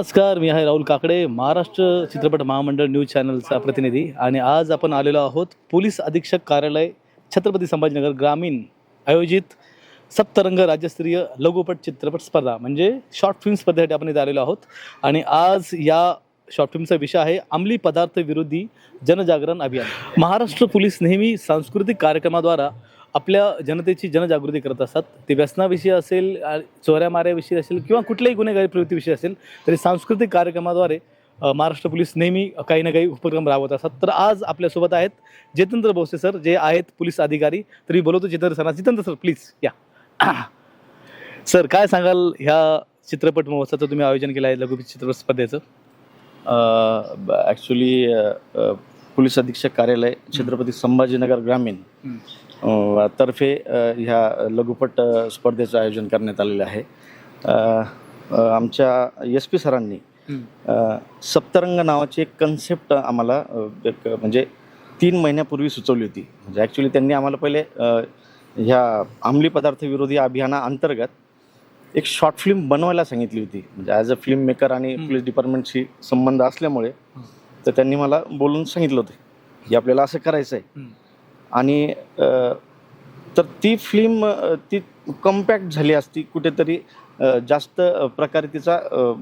नमस्कार मी आहे राहुल काकडे महाराष्ट्र चित्रपट महामंडळ न्यूज चॅनलचा प्रतिनिधी. आणि आज आपण आलेलो आहोत पोलीस अधीक्षक कार्यालय छत्रपती संभाजीनगर ग्रामीण आयोजित सप्तरंग राज्यस्तरीय लघुपट चित्रपट स्पर्धा म्हणजे शॉर्ट फिल्म स्पर्धेसाठी आपण इथे आलेलो आहोत. आणि आज या शॉर्ट फिल्मचा विषय आहे अंमली पदार्थ विरोधी जनजागरण अभियान. महाराष्ट्र पोलीस नेहमी सांस्कृतिक कार्यक्रमाद्वारा आपल्या जनतेची जनजागृती करत असतात. ते व्यसनाविषयी असेल चोऱ्या माऱ्याविषयी असेल किंवा कुठल्याही गुन्हेगारी प्रवृत्तीविषयी असेल तरी सांस्कृतिक कार्यक्रमाद्वारे महाराष्ट्र पोलीस नेहमी काही ना काही उपक्रम राबवत असतात. तर आज आपल्यासोबत आहेत जितेंद्र भोसले सर जे आहेत पोलीस अधिकारी. तरी बोलवतो Jitendra sir Jitendra sir please या. सर काय सांगाल ह्या चित्रपट महोत्सवाचं तुम्ही आयोजन केलं आहे लघु चित्रपट स्पर्धेचं? ॲक्च्युली पोलीस अधीक्षक कार्यालय छत्रपती संभाजीनगर ग्रामीण. तर्फे ह्या लघुपट स्पर्धेचं आयोजन करण्यात आलेलं आहे. आमच्या एस पी सरांनी सप्तरंग नावाची एक कन्सेप्ट आम्हाला एक म्हणजे तीन महिन्यापूर्वी सुचवली होती. म्हणजे ॲक्च्युली त्यांनी आम्हाला पहिले ह्या अंमली पदार्थ विरोधी अभियानाअंतर्गत एक शॉर्ट फिल्म बनवायला सांगितली होती. म्हणजे ॲज अ फिल्म मेकर आणि. पोलीस डिपार्टमेंटशी संबंध असल्यामुळे तर त्यांनी मला बोलून सांगितलं होतं की आपल्याला असं करायचं आहे. आणि तर ती फिल्म ती कम्पॅक्ट झाली असती कुठेतरी जास्त प्रकारे तिचा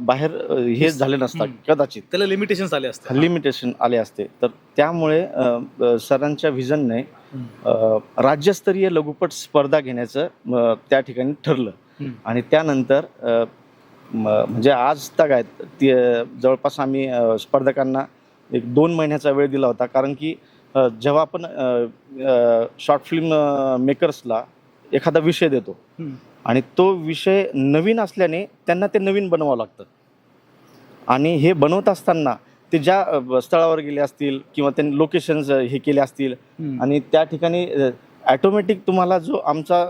बाहेर हे झालं नसतं. कदाचित. त्याला लिमिटेशन्स आले असते. लिमिटेशन आले असते. तर त्यामुळे सरांच्या व्हिजनने राज्यस्तरीय लघुपट स्पर्धा घेण्याचं त्या ठिकाणी ठरलं. आणि त्यानंतर म्हणजे आज तक आहेत जवळपास आम्ही स्पर्धकांना एक दोन महिन्याचा वेळ दिला होता. कारण की जेव्हा आपण शॉर्ट फिल्म मेकर्सला एखादा विषय देतो. आणि तो विषय नवीन असल्याने त्यांना ते नवीन बनवावं लागतं आणि हे बनवत असताना ते ज्या स्थळावर गेले असतील किंवा त्यांनी लोकेशन्स हे केले असतील. आणि त्या ठिकाणी ॲटोमॅटिक तुम्हाला जो आमचा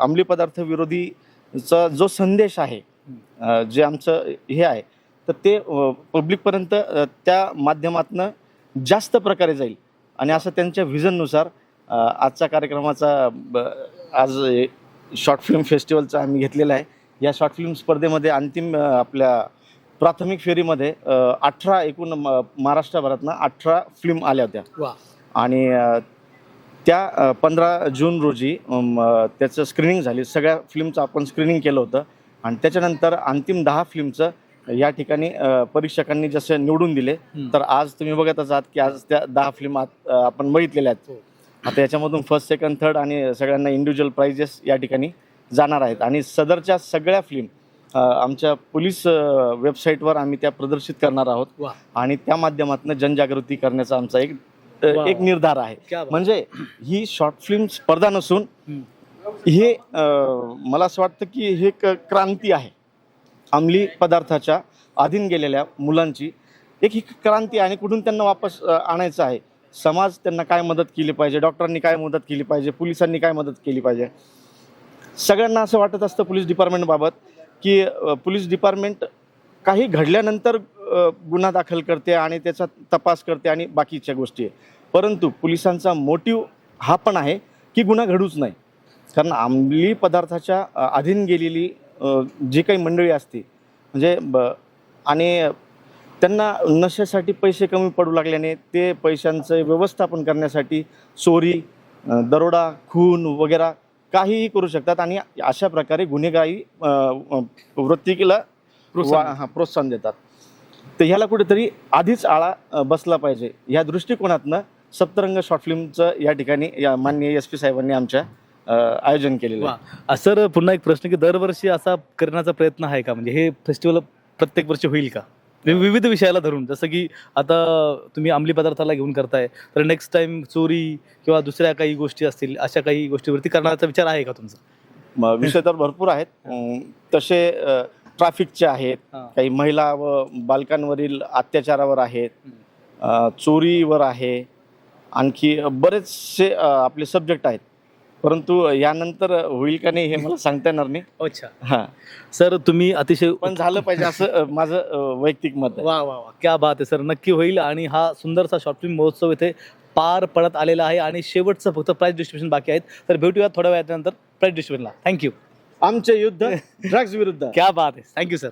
अंमली पदार्थ विरोधीचा जो संदेश आहे जे आमचं हे आहे तर ते पब्लिकपर्यंत त्या माध्यमातनं जास्त प्रकारे जाईल आणि असं त्यांच्या व्हिजननुसार अ, आजचा कार्यक्रमाचा ब- आज शॉर्ट फिल्म फेस्टिवलचा आम्ही घेतलेला आहे. या शॉर्ट फिल्म स्पर्धेमध्ये अंतिम आपल्या प्राथमिक फेरीमध्ये अठरा एकूण म- महाराष्ट्रभरातनं अठरा फिल्म आल्या होत्या. आणि त्या पंधरा जून रोजी त्याचं स्क्रीनिंग झाली. सगळ्या फिल्मचं आपण स्क्रीनिंग केलं होतं. आणि त्याच्यानंतर अंतिम दहा फिल्मचं या ठिकाणी परीक्षकांनी जसे निवडून दिले. तर आज तुम्ही बघतच आहात की आज त्या दहा फिल्म आपण बघितलेल्या आहेत हो. आता याच्यामधून फर्स्ट सेकंड थर्ड आणि सगळ्यांना इंडिव्हिज्युअल प्राइजेस या ठिकाणी जाणार आहेत आणि सदरच्या सगळ्या फिल्म आमच्या पोलीस वेबसाईटवर आम्ही त्या प्रदर्शित करणार आहोत आणि त्या माध्यमातून जनजागृती करण्याचा आमचा एक. एक निर्धार आहे. म्हणजे ही शॉर्ट फिल्म स्पर्धा नसून हं. मला असं वाटतं की हे एक क्रांती आहे अंमली पदार्थाच्या अधीन गेलेल्या मुलांची एक ही क्रांती आणि कुठून त्यांना वापस आणायचं आहे? समाज त्यांना काय मदत केली पाहिजे? डॉक्टरांनी काय मदत केली पाहिजे? पोलिसांनी काय मदत केली पाहिजे? सगळ्यांना असं वाटत असतं पोलीस डिपार्टमेंटबाबत की पोलीस डिपार्टमेंट काही घडल्यानंतर गुन्हा दाखल करते आणि त्याचा तपास करते आणि बाकीच्या गोष्टी आहे. परंतु पोलिसांचा मोटिव हा पण आहे की गुन्हा घडूच नाही. कारण अंमली पदार्थाच्या अधीन गेलेली जी काही मंडळी असते म्हणजे ब आणि त्यांना नशेसाठी पैसे कमी पडू लागल्याने ते पैशांचं व्यवस्थापन करण्यासाठी चोरी दरोडा खून वगैरे काहीही करू शकतात आणि अशा प्रकारे गुन्हेगारी वृत्तीला प्रोत्साहन. देतात तर ह्याला कुठेतरी आधीच आळा बसला पाहिजे या दृष्टिकोनातनं सप्तरंग शॉर्ट फिल्मचं या ठिकाणी या माननीय एस पी साहेबांनी आमच्या आयोजन केलेलं आहे. सर पुन्हा एक प्रश्न की दरवर्षी असा करण्याचा प्रयत्न आहे का? म्हणजे हे फेस्टिवल प्रत्येक वर्षी होईल का? विविध विषयाला धरून जसं की आता तुम्ही अंमली पदार्थाला घेऊन करताय तर नेक्स्ट टाइम चोरी किंवा दुसऱ्या काही गोष्टी असतील अशा काही गोष्टीवरती करण्याचा विचार आहे का तुमचा? म- विषय तर भरपूर आहेत. अं, तसे ट्रॅफिकचे आहेत. काही महिला व बालकांवरील अत्याचारावर आहेत. अ, चोरीवर आहे. आणखी बरेचसे अ, आपले सब्जेक्ट आहेत. परंतु यानंतर होईल का नाही हे मला सांगता येणार नाही. अच्छा. हां. सर तुम्ही अतिशय पण झालं पाहिजे असं माझं अ, वैयक्तिक मत आहे. वा वा वा. क्या बात आहे सर. नक्की होईल आणि हा सुंदरसा शॉर्ट फिल्म महोत्सव इथे पार पडत आलेला आहे आणि शेवटचं फक्त प्राईज डिस्ट्रिब्युशन बाकी आहेत. तर भेटूया थोड्या वेळानंतर प्राईज डिस्ट्रिब्युशनला थँक्यू आमचे युद्ध ड्रग्ज विरुद्ध. क्या बात आहे. Thank you sir